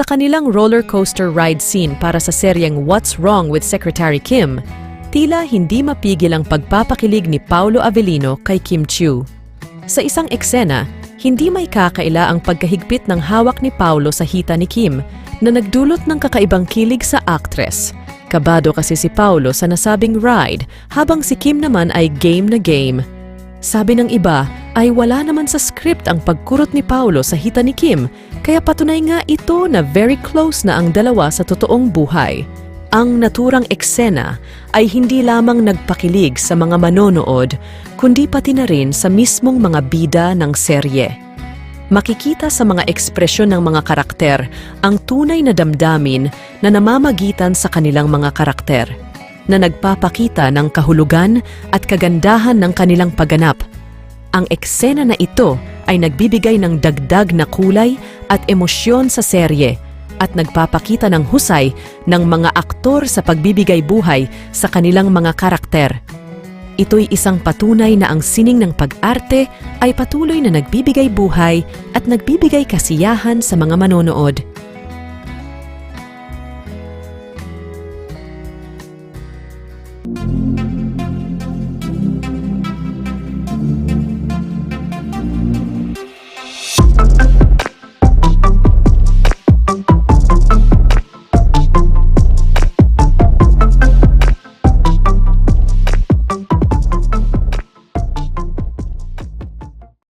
Sa kanilang roller coaster ride scene para sa seryeng What's Wrong with Secretary Kim, tila hindi mapigil ang pagpapakilig ni Paulo Avellino kay Kim Chiu. Sa isang eksena, hindi may kakaila ang pagkahigpit ng hawak ni Paulo sa hita ni Kim na nagdulot ng kakaibang kilig sa actress. Kabado kasi si Paulo sa nasabing ride habang si Kim naman ay game na game. Sabi ng iba ay wala naman sa script ang pagkurot ni Paulo sa hita ni Kim kaya patunay nga ito na very close na ang dalawa sa totoong buhay. Ang naturang eksena ay hindi lamang nagpakilig sa mga manonood, kundi pati na rin sa mismong mga bida ng serye. Makikita sa mga ekspresyon ng mga karakter ang tunay na damdamin na namamagitan sa kanilang mga karakter, na nagpapakita ng kahulugan at kagandahan ng kanilang pagganap. Ang eksena na ito ay nagbibigay ng dagdag na kulay at emosyon sa serye at nagpapakita ng husay ng mga aktor sa pagbibigay buhay sa kanilang mga karakter. Ito'y isang patunay na ang sining ng pag-arte ay patuloy na nagbibigay buhay at nagbibigay kasiyahan sa mga manonood.